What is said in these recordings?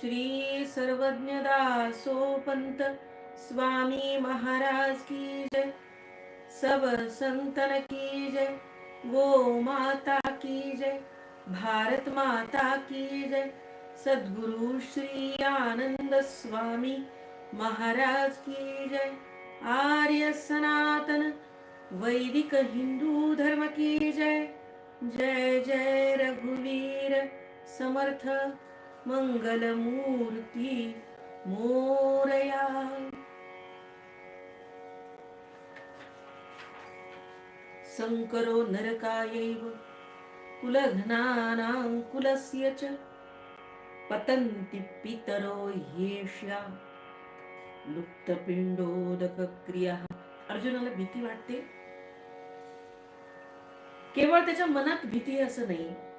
श्री सर्वज्ञ दासोपंत स्वामी महाराज की जय। सब संतन की जय गो माता की जय भारत माता की जय। सद्गुरु श्री आनंद स्वामी महाराज की जय। आर्य सनातन वैदिक हिंदू धर्म की जय। जय जय रघुवीर समर्थ मंगलमूर्ती मोरया. शङ्करो नरकायैव कुलघ्नानां कुलस्य च पतन्ति पितरो ह्येष्या लुप्तपिंडोदकक्रिया अर्जुनाला भीती वाटते. केवळ त्याच्या मनात भीती असं नाही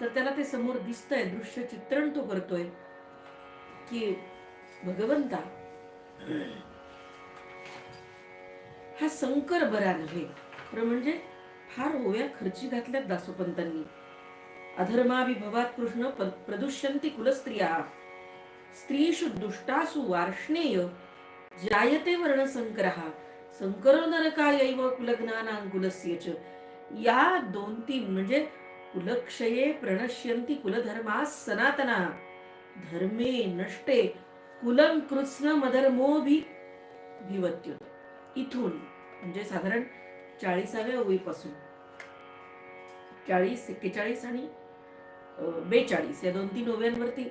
तर त्याला ते समोर दिसतंय दृश्य चित्रण तो करतोय की भगवंता हा संकर बरा नव्हे. खरं म्हणजे फार ओव्या खर्ची घातल्यात दासोपंतांनी. अधर्माविभवात कृष्ण प्रदुष्यंती कुलस्त्रिया. स्त्रीषु दुष्टासु वार्ष्णेय. जायते वर्णसंकरः. संकर नरकायैव कुलज्ञानां कुलस्य या दोन तीन म्हणजे कुलक्षये प्रणश्यंती कुलधर्मा सनातना। धर्मे नष्टे कुलम कृत्स्न मधर्मोभि भिवत्युत इथून म्हणजे साधारण चाळीसाव्या ओळीपासून चाळीस एक्केचाळीस आणि अं, बेचाळीस या दोन तीन ओव्यांवरती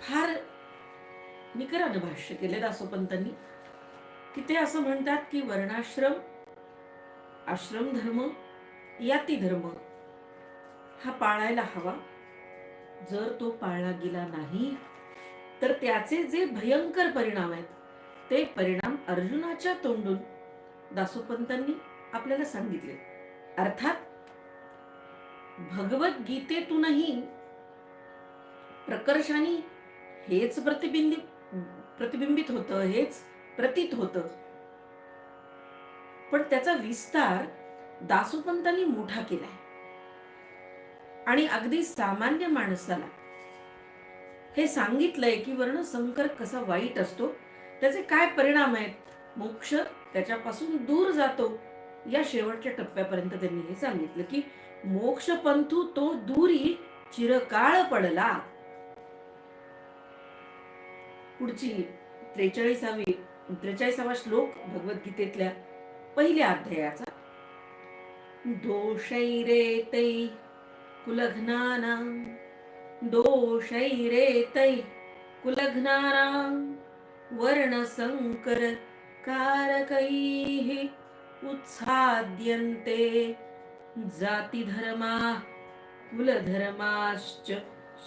फार निकरानं भाष्य केले दासोपंतांनी की ते असं म्हणतात की वर्णाश्रम आश्रम धर्म याती धर्म हा पाळायला हवा. जर तो पाळला गेला नाही तर त्याचे जे भयंकर परिणाम आहेत ते परिणाम अर्जुनाच्या तोंडून दासोपंतांनी आपल्याला सांगितले. अर्थात भगवद्गीतेतूनही प्रकर्षाने हेच प्रतिबिंबित प्रतिबिंबित होतं हेच प्रतीत होतं. पण त्याचा विस्तार दासोपंतांनी मोठा केलाय. आणि अगदी सामान्य माणसाला. हे सांगितलंय की वर्ण संकर कसा वाईट असतो त्याचे काय परिणाम आहेत? मोक्ष त्याच्यापासून दूर जातो. या शेवटच्या टप्प्यापर्यंत त्यांनी हे सांगितलं की मोक्ष पंथू तो दूरी चिरकाळ पडला. पुढची त्रेचाळीसावी त्रेचाळीसावा श्लोक भगवद्गीतेतल्या पहिल्या अध्यायाचा. दोषैरेतै कुलघ्नानां दोषैरेतै कुलघ्नानां वर्णसङ्करकारकैः उत्साद्यन्ते जातिधर्माः कुलधर्माश्च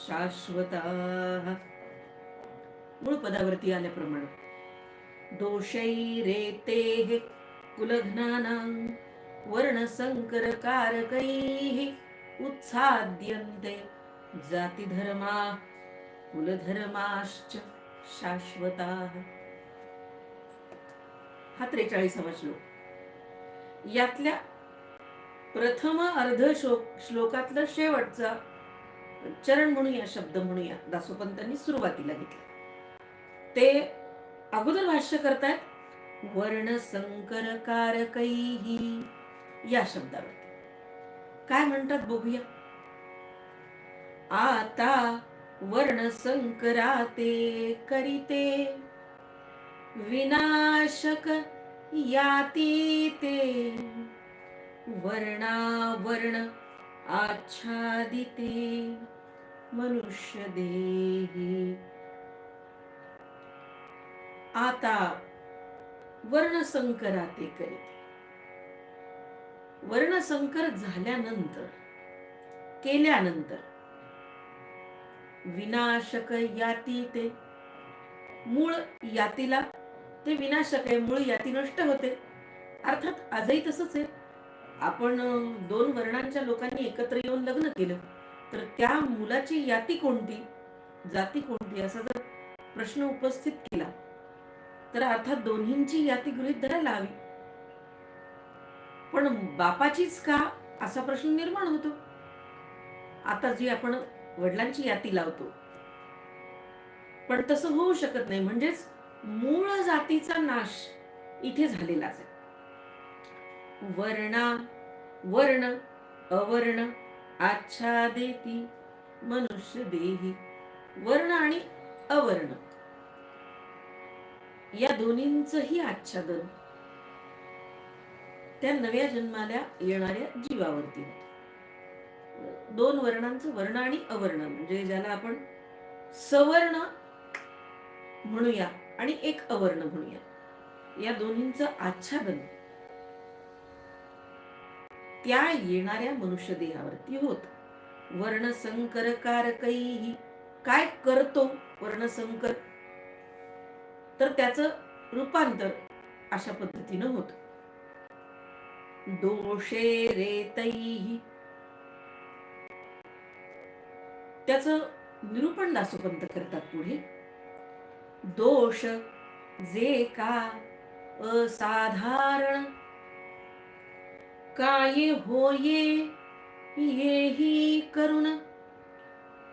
शाश्वताः। मूळ पदावरती आल्याप्रमाणे दोषैरेतेः कुलघ्नानां वर्णसङ्करकारकैः उत्साद्यन्ते जातिधर्मा कुलधर्माश्च शाश्वताः. हा त्रेचाळीसावा श्लोक. यातल्या प्रथम अर्ध श्लोक श्लोकातलं शेवटचा चरण म्हणूया शब्द म्हणूया दासोपंतांनी सुरुवातीला घेतला. ते अगोदर भाष्य करतायत वर्ण संकर कारकैही या शब्दावर. काय म्हणतात बघूया. आता वर्ण संकराते करीते. विनाशक याती ते वर्णावर्ण आच्छादिते. मनुष्य देही. आता वर्ण संकराते करीत. वर्णसंकर झाल्यानंतर केल्यानंतर विनाशक याती ते. मूळ यातीला ते विनाशक आहे मूळ याती नष्ट होते. अर्थात आजही तसंच आहे. आपण दोन वर्णांच्या लोकांनी एकत्र येऊन लग्न केलं तर त्या मुलाची याती कोणती? जाती कोणती? असा जर प्रश्न उपस्थित केला तर अर्थात दोन्हींची याती गृहीत धरायला हवी. पण बापाचीच का असा प्रश्न निर्माण होतो? आता जी आपण वडिलांची याती लावतो. पण तसं होऊ शकत नाही. म्हणजेच मूळ जातीचा नाश इथे झालेलाच आहे. वर्णा वर्ण अवर्ण आच्छादेती मनुष्य देही वर्ण आणि अवर्ण. या दोन्हींचही आच्छादन. त्या नव्या जन्माला येणाऱ्या जीवावरती. होतं. दोन वर्णांचं वर्ण आणि अवर्ण म्हणजे ज्याला आपण सवर्ण म्हणूया आणि एक अवर्ण म्हणूया. या दोन्हींचं आच्छादन. त्या येणाऱ्या मनुष्य देहावरती होत. वर्णसंकर कारकैही काय करतो वर्णसंकर? तर त्याचं रूपांतर अशा पद्धतीनं होतं. दोषे रेतैही त्याचं निरूपण दासोपंत करतात पुढे. दोष जे का असाधारण काय होये येही करुण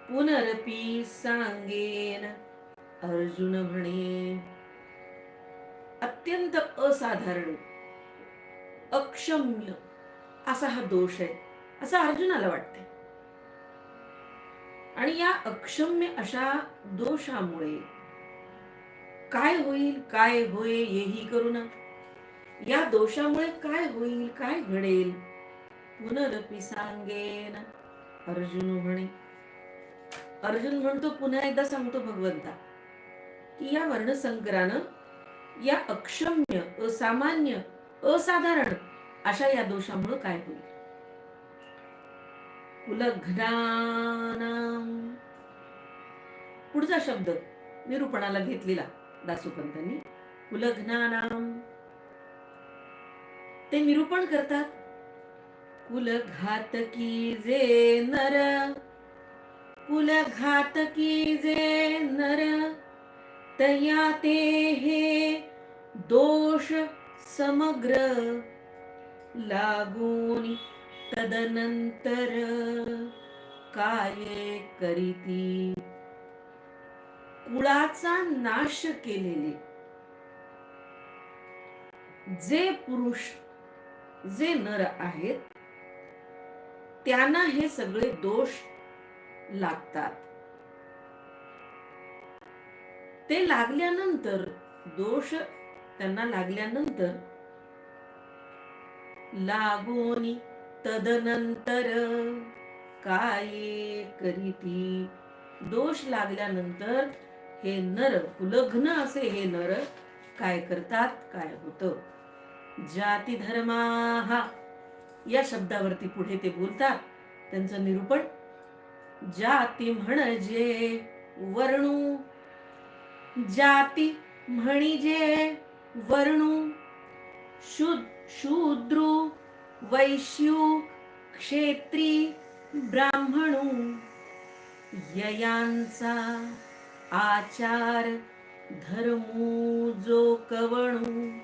पुनरपी सांगेन अर्जुन म्हणे. अत्यंत असाधारण अक्षम्य असा हा दोष आहे असं अर्जुनाला वाटते आणि या अक्षम्य अशा दोषामुळे काय होईल काय होय येही करू ना या दोषामुळे काय होईल काय घडेल पुनरपी सांगेन अर्जुन म्हणे. अर्जुन म्हणतो पुन्हा एकदा सांगतो भगवंता की या वर्णसंकरानं या अक्षम्य असामान्य असाधारण अशा या दोषामुळे काय होईल? कुलघ्नानाम पुढचा शब्द निरूपणाला घेतलेला दासोपंतांनी. कुलघ्नानाम ते निरूपण करतात. कुलघातकी जे नर. कुलघातकी जे नर. तया ते हे दोष समग्र लागून तदनंतर काय करीती. कुळाचा नाश केलेले. जे पुरुष जे नर आहेत त्यांना हे सगळे दोष लागतात. ते लागल्यानंतर दोष त्यांना लागल्यानंतर लागोनी तदनंतर काय करीती दोष लागल्यानंतर हे नर कुलग्न असे हे नर काय करतात? काय होतं? जाती धर्मा हा या शब्दावरती पुढे ते बोलतात. त्यांचं निरूपण जाती म्हणजे वर्णू जाती म्हणजे वर्णू शुद्ध शूद्रू वैश्यू क्षेत्री ब्राह्मणू। ययांचा आचार धर्मू जो कवणू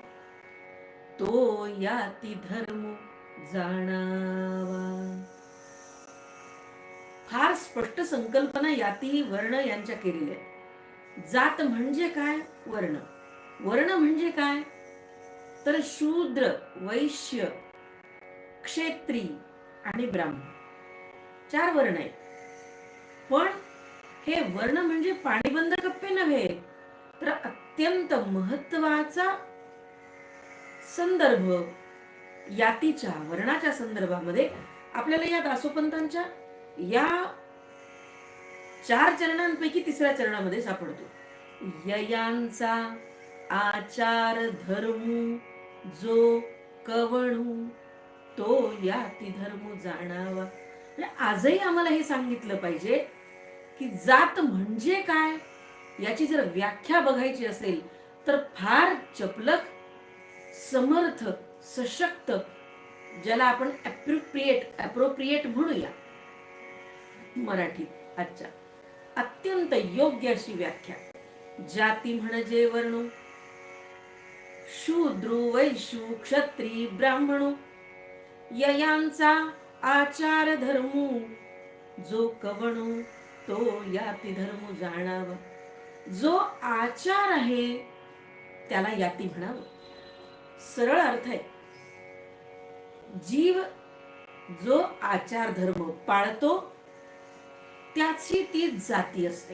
तो याती धर्म जाणावा। फार स्पष्ट संकल्पना याती वर्ण यांच्या केलेल्या जात म्हणजे काय? वर्ण. वर्ण म्हणजे काय? तर शूद्र वैश्य क्षेत्री आणि ब्राह्मण. चार वर्ण आहेत. पण हे वर्ण म्हणजे पाणीबंद कप्पे नव्हे तर अत्यंत महत्त्वाचा संदर्भ यातीच्या वर्णाच्या संदर्भामध्ये आपल्याला या दासोपंतांच्या या चार चरणांपैकी तिसऱ्या चरणामध्ये सापडतो. ययांचा आचार धर्म जो कवणू तो याती धर्म जाणावा. म्हणजे आजही आम्हाला हे सांगितलं पाहिजे की जात म्हणजे काय? याची जर व्याख्या बघायची असेल तर फार चपलक समर्थ सशक्त ज्याला आपण अप्रोप्रिएट अप्रोप्रिएट म्हणूया. मराठीत अच्छा अत्यंत योग्य अशी व्याख्या. जाती म्हणजे वर्णू शूद्रू वैश्यू क्षत्री ब्राह्मणू ययांचा आचार धर्मू जो कवणू तो याती धर्म जाणावा. जो आचार आहे त्याला याती म्हणावं. सरळ अर्थ आहे जीव जो आचार धर्म पाळतो त्याची ती जाती असते.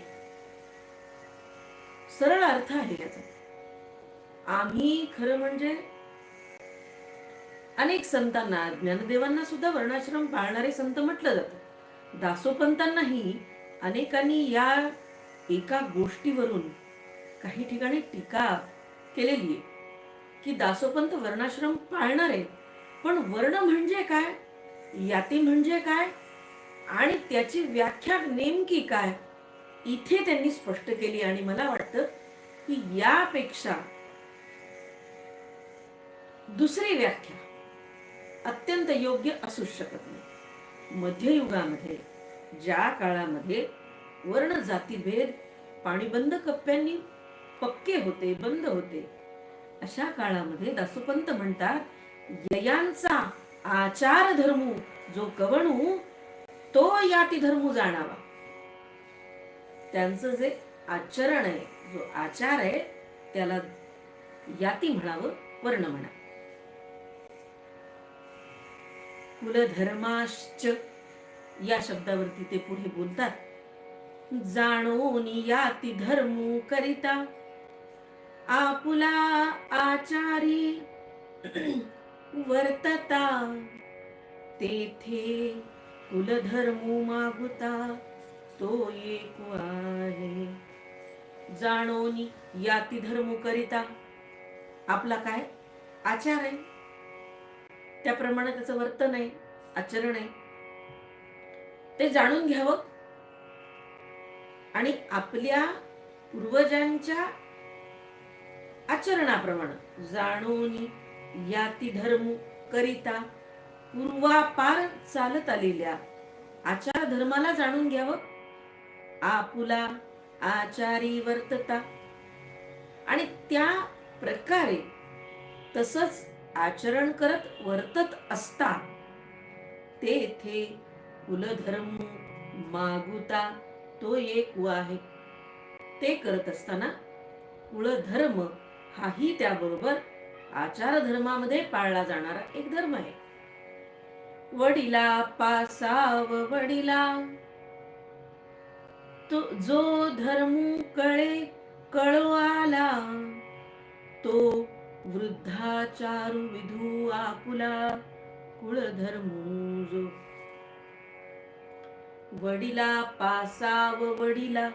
सरळ अर्थ आहे याचा. आम्ही खरं म्हणजे अनेक संतांना ज्ञानदेवांना सुद्धा वर्णाश्रम पाळणारे संत म्हटलं जातं. दासोपंतांनाही अनेकांनी या एका गोष्टीवरून काही ठिकाणी टीका केलेली आहे की दासोपंत वर्णाश्रम पाळणार आहे पण वर्ण म्हणजे काय याती म्हणजे काय आणि त्याची व्याख्या नेमकी काय इथे त्यांनी स्पष्ट केली. आणि मला वाटतं की यापेक्षा दुसरी व्याख्या. अत्यंत योग्य असू शकत नाही. मध्ययुगामध्ये ज्या काळामध्ये वर्ण जातीभेद पाणीबंद कप्प्यांनी पक्के होते बंद होते अशा काळामध्ये दासोपंत म्हणतात ययांचा आचार धर्मू जो कवणू तो याती धर्मू जाणावा. त्यांचं जे आचरण आहे जो आचार आहे त्याला याती म्हणावं वर्ण म्हणा कुलधर्माश्च. या शब्दावरती ते पुढे बोलतात. जाणून याती धर्मू करिता. आपुला आचारी वर्तता. तेथे कुलधर्मू मागुता. तो एक आहे. जाणोनी याती धर्म करिता. आपला काय? आचार आहे. त्याप्रमाणे त्याचं वर्तन आहे आचरण आहे. ते जाणून घ्यावं. आणि आपल्या पूर्वजांच्या आचरणाप्रमाणे जाणून याती धर्म करिता पूर्वापार चालत आलेल्या आचार धर्माला जाणून घ्यावं. आपुला आचारी वर्तता. आणि त्या प्रकारे तसंच आचरण करत वर्तत असता तेथे कुलधर्म मागुता तो एक व आहे. ते करत असताना कुलधर्म हाही त्याबरोबर आचार धर्मामध्ये पाळला जाणारा एक धर्म आहे. वडिला पासाव वडिला. तो जो धर्म कळे कळो आला तो वृद्धाचारु विधू आकुला कुळधर्मूजो वडिला पासाव वडिला।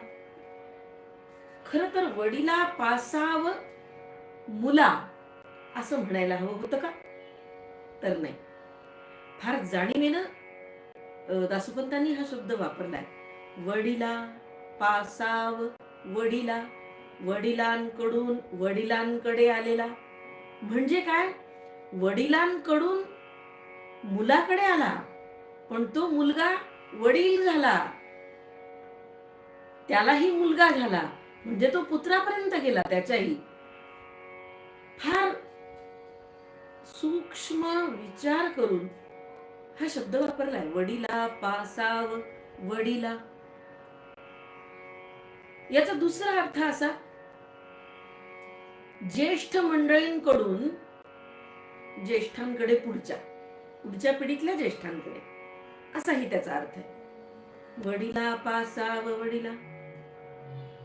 खर तर वडिला पासाव मुला असं म्हणायला हवं होतं का? तर नाही. फार जाणीवेनं अ, दासोपंतांनी हा शब्द वापरलाय. वडिला पासाव वडिला वडिलांकडून वडिलांकडे आलेला. म्हणजे काय? वडिलांकडून मुलाकडे आला पण तो मुलगा वडील झाला. त्यालाही मुलगा झाला. म्हणजे तो पुत्रापर्यंत गेला त्याच्याही. फार सूक्ष्म विचार करून हा शब्द वापरलाय. वडिला पासाव वडिला. याचा दुसरा अर्थ असा ज्येष्ठ मंडळींकडून ज्येष्ठांकडे पुढच्या पुढच्या पिढीतल्या ज्येष्ठांकडे. असाही त्याचा अर्थ आहे. वडिला पासाव वडिला.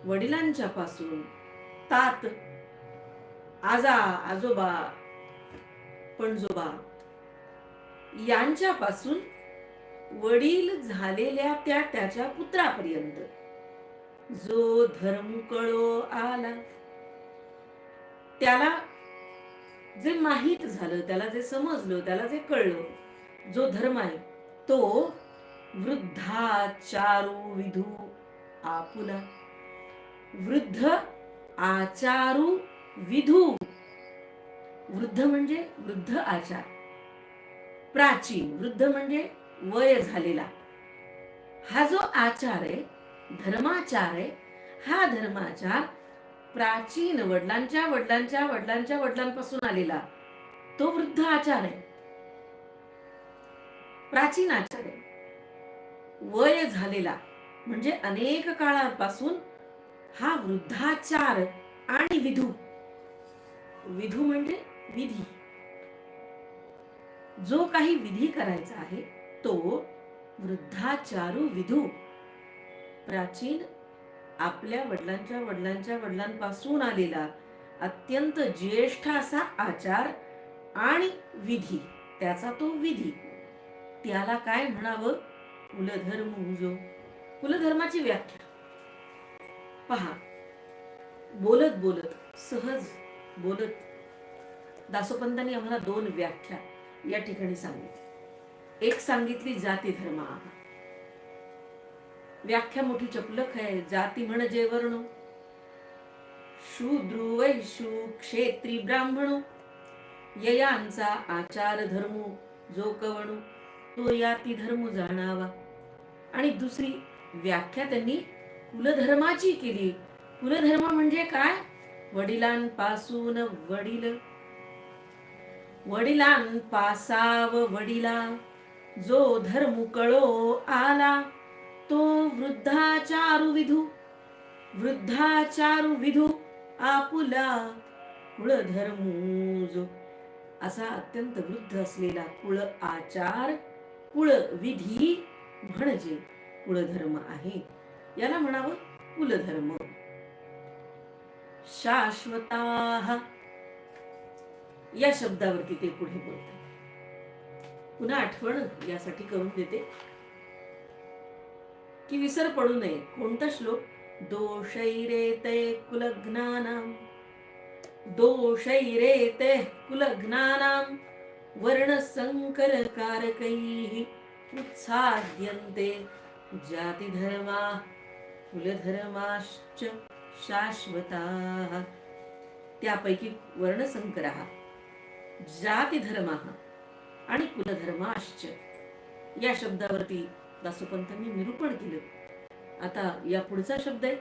वडिलांच्या पासून तात आजा आजोबा पणजोबा यांच्यापासून वडील झालेल्या त्या त्याच्या पुत्रापर्यंत. जो धर्म कळो आला. त्याला जे माहीत झालं त्याला जे समजलं त्याला जे कळलं जो धर्म आहे तो वृद्धाचारू विधू आपुला. वृद्ध आचारू विधू. वृद्ध म्हणजे वृद्ध आचार. प्राचीन वृद्ध म्हणजे वय झालेला. हा जो आचार आहे धर्माचार आहे हा धर्माचार प्राचीन वडिलांच्या वडिलांच्या वडिलांच्या वडिलांपासून आलेला तो वृद्ध आचार आहे प्राचीन आचार आहे वय झालेला म्हणजे अनेक काळापासून हा वृद्धाचार आणि विधू. विधू म्हणजे विधी. जो काही विधी करायचा आहे तो वृद्धाचारू विधू. प्राचीन आपल्या वडिलांच्या वडिलांच्या वडिलांपासून आलेला अत्यंत ज्येष्ठ असा आचार आणि विधी त्याचा तो विधी. त्याला काय म्हणावं? कुलधर्म उजो. कुलधर्माची व्याख्या. पहा. बोलत बोलत सहज बोलत. दासोपंतांनी आम्हाला दोन व्याख्या या ठिकाणी सांगितली एक सांगितली जाती धर्म. व्याख्या मोठी चपलक आहे. जाती म्हणजे वर्ण शूद्र वैश्यू क्षेत्री ब्राह्मण. ययांचा आचार धर्म जो कवणू तो याती धर्म जाणावा. आणि दुसरी व्याख्या त्यांनी कुलधर्माची केली. कुलधर्म म्हणजे काय? वडिलांपासून वडील. वडिलांपासाव वडिला जो धर्म कळो आला. तो वृद्धाचारु विधू वृद्धाचारु विधू आपुला कुळधर्म असा अत्यंत वृद्ध असलेला कुळ आचार कुळ विधी म्हणजे कुळधर्म आहे. याला म्हणावं कुलधर्म. शाश्वता. या शब्दावरती ते पुढे बोलतात. पुन्हा आठवण यासाठी करून देते. की विसर पडू नये. कोणता श्लोक? दोषैरेते कुलज्ञानाम दोषैरेते कुलज्ञानाम वर्णसंकर वर्णसङ्करकारकैः उत्साद्यन्ते जातिधर्मा कुलधर्माश्च शाश्वताः. त्यापैकी वर्णसंकरः जातिधर्मः आणि कुलधर्माश्च. या शब्दावरती दासोपंतांनी निरूपण केलं. आता या पुढचा शब्द आहे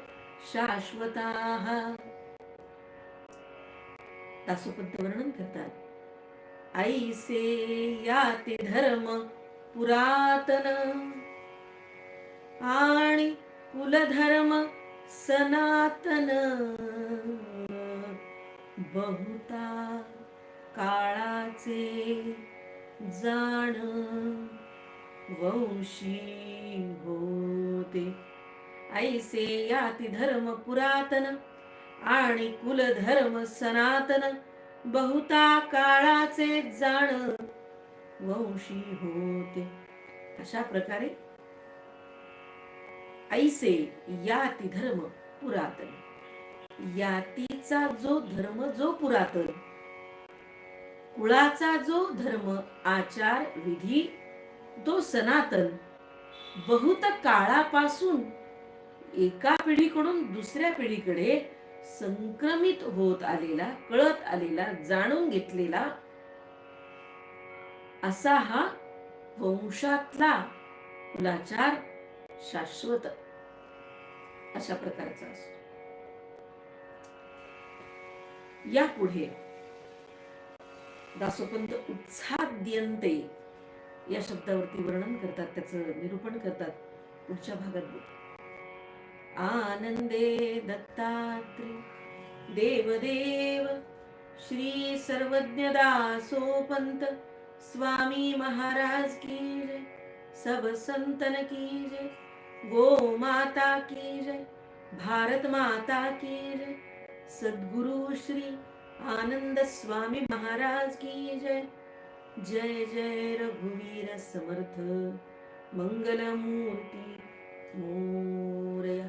शाश्वताः. दासोपंत वर्णन करतात. ऐसे याते धर्म पुरातन. आणि कुलधर्म सनातन. बहुता काळाचे जाण. वंशी होते. ऐसे याति धर्म पुरातन आणि कुलधर्म सनातन बहुता काळाचे जाण वंशी होते. अशा प्रकारे ऐसे याति धर्म पुरातन. यातीचा जो धर्म जो पुरातन. कुळाचा जो धर्म आचार विधी तो सनातन. बहुत काळापासून एका पिढीकडून दुसऱ्या पिढीकडे संक्रमित होत आलेला कळत आलेला जाणून घेतलेला असा हा वंशातला कुलाचार शाश्वत अशा प्रकारचा असतो. यापुढे दासोपंत उत्साहाद्यंते या शब्दावरती वर्णन करतात त्याचं निरूपण करतात पुढच्या भागात. आनंदे दत्तात्री देवदेव श्री सर्वज्ञ दासोपंत स्वामी महाराज की जय सब संतन की जय गो माता की जय भारत माता की जय सद्गुरु श्री आनंद स्वामी महाराज की जय। जय जय रघुवीर समर्थ मंगलमूर्ती मोरया.